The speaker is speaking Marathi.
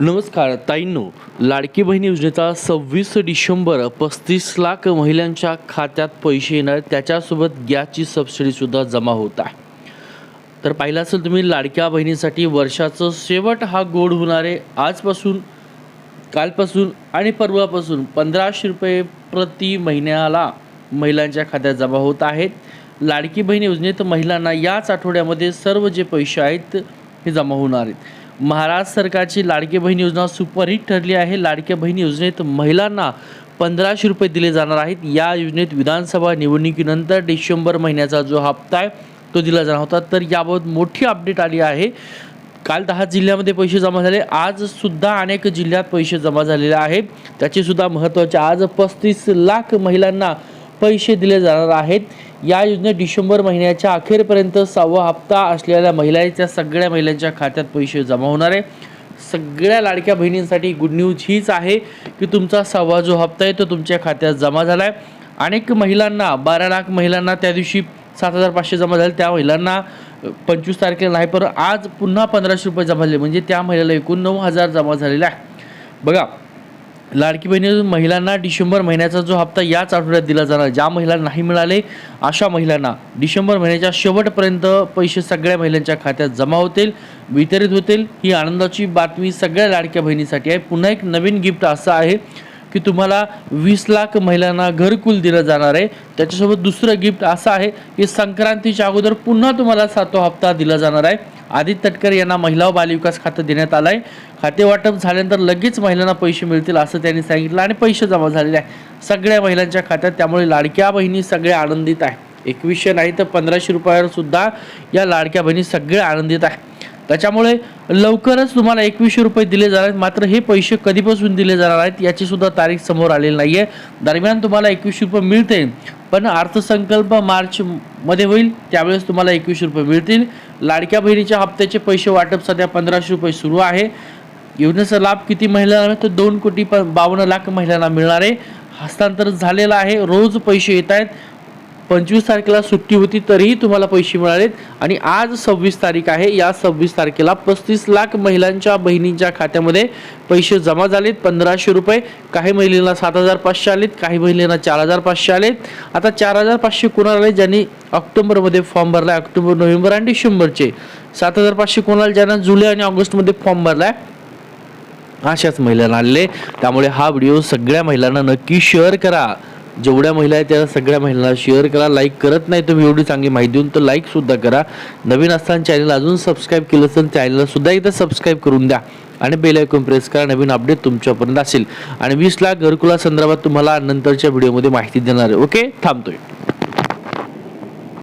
नमस्कार ताईंनो. लाडकी बहीण योजनेचा सव्वीस डिसेंबर पस्तीस लाख महिलांच्या खात्यात पैसे येणार त्याच्यासोबत गॅसची सबसिडीसुद्धा जमा होत आहे. तर पाहिलं असेल तुम्ही लाडक्या बहिणीसाठी वर्षाचं शेवट हा गोड होणारे आजपासून कालपासून आणि परवापासून पंधराशे रुपये प्रति महिन्याला महिलांच्या खात्यात जमा होत आहेत. लाडकी बहीण योजनेत महिलांना याच आठवड्यामध्ये सर्व जे पैसे आहेत हे जमा होणार आहेत. महाराष्ट्र सरकारची लाडकी बहीण योजना सुपरहिट ठरली आहे. लाडक्या बहीण योजनेत महिलांना पंधराशे रुपये दिले जाणार आहेत. या योजनेत विधानसभा निवडणुकीनंतर डिसेंबर महिन्याचा जो हप्ता आहे तो दिला जाणार होता. तर याबाबत मोठी अपडेट आली आहे. काल दहा जिल्ह्यामध्ये पैसे जमा झाले. आज सुद्धा अनेक जिल्ह्यात पैसे जमा झालेले आहेत. त्याचेसुद्धा महत्त्वाचे आज पस्तीस लाख महिलांना पैसे दिले जाणार आहेत. या योजनेत डिसेंबर महिन्याच्या अखेरपर्यंत सहावा हप्ता असलेल्या महिलांच्या सगळ्या महिलांच्या खात्यात पैसे जमा होणार आहे. सगळ्या लाडक्या बहिणींसाठी गुड न्यूज हीच आहे की तुमचा सहावा जो हप्ता आहे तो तुमच्या खात्यात जमा झाला आहे अनेक महिलांना बारा लाख महिलांना त्या दिवशी सात हजार पाचशे जमा झाले. त्या महिलांना पंचवीस तारखेला नाही पण आज पुन्हा पंधराशे रुपये जमा झाले. म्हणजे त्या महिलेला एकूण नऊ हजार जमा झालेले आहे. बघा लाडकी बहिणी महिलांना डिसेंबर महिन्याचा जो हप्ता याच आठवड्यात दिला जाणार ज्या महिलांना नाही मिळाले अशा महिलांना डिसेंबर महिन्याच्या शेवटपर्यंत पैसे सगळ्या महिलांच्या खात्यात जमा होतील वितरित होतील. ही आनंदाची बातमी सगळ्या लाडक्या बहिणीसाठी आहे. पुन्हा एक नवीन गिफ्ट असं आहे. की तुम्हाला वीस लाख महिलांना घरकुल दिलं जाणार आहे. त्याच्यासोबत दुसरं गिफ्ट असं आहे की संक्रांतीच्या अगोदर पुन्हा तुम्हाला सातवा हप्ता दिला जाणार आहे. आदित्य तटकर यांना महिला व बालविकास खातं देण्यात आलं आहे खाते वाटप झाल्यानंतर लगेच महिलांना पैसे मिळतील असं त्यांनी सांगितलं आणि पैसे जमा झालेले आहे. सगळ्या महिलांच्या खात्यात त्यामुळे लाडक्या बहिणी सगळ्या आनंदित आहे. एकवीसशे नाही तर पंधराशे रुपयावर सुद्धा या लाडक्या बहिणी सगळ्या आनंदित आहे. त्याच्यामुळे लवकरच तुम्हाला एकवीसशे रुपये दिले जाणार आहेत. मात्र हे पैसे कधीपासून दिले जाणार आहेत याची सुद्धा तारीख समोर आलेली नाही आहे दरम्यान तुम्हाला एकवीसशे रुपये मिळते पण अर्थसंकल्प मार्चमध्ये होईल त्यावेळेस तुम्हाला एकवीसशे रुपये मिळतील. लाडक्या बहिणीच्या हप्त्याचे पैसे वाटप सध्या पंधराशे रुपये सुरू आहे. योजनेचा लाभ किती महिलांना तर दोन कोटी प बावन्न लाख महिलांना मिळणार आहे. हस्तांतर झालेलं आहे. रोज पैसे येत आहेत. पंचवीस तारखेला सुट्टी होती तरीही तुम्हाला पैसे मिळालेत. आणि आज सव्वीस तारीख आहे. या सव्वीस तारखेला पस्तीस लाख महिलांच्या बहिणींच्या खात्यामध्ये पैसे जमा झालेत. पंधराशे रुपये. काही महिलेला सात हजार पाचशे आलेत. काही महिलेला चार हजार पाचशे आलेत. आता चार हजार पाचशे कोणाला आले? ज्यांनी ऑक्टोबरमध्ये फॉर्म भरला आहे ऑक्टोबर नोव्हेंबर आणि डिसेंबरचे. सात हजार पाचशे कोणाला ज्यांना जुलै आणि ऑगस्टमध्ये फॉर्म भरला आहे अशाच महिलांना आलेले. त्यामुळे हा व्हिडिओ सगळ्या महिलांना नक्की शेअर करा. जेवढ्या महिला आहेत त्या सगळ्या महिलांना शेअर करा लाईक करत नाही तुम्ही एवढी चांगली माहिती देऊन तर लाईकसुद्धा करा. नवीन असताना चॅनल अजून सबस्क्राईब केलं असेल चॅनलसुद्धा एकदा सबस्क्राईब करून द्या. आणि बेल ऐकून प्रेस करा नवीन अपडेट तुमच्यापर्यंत असेल. आणि वीस लाख घरकुला संदर्भात तुम्हाला नंतरच्या व्हिडिओमध्ये माहिती देणार आहे. ओके थांबतोय.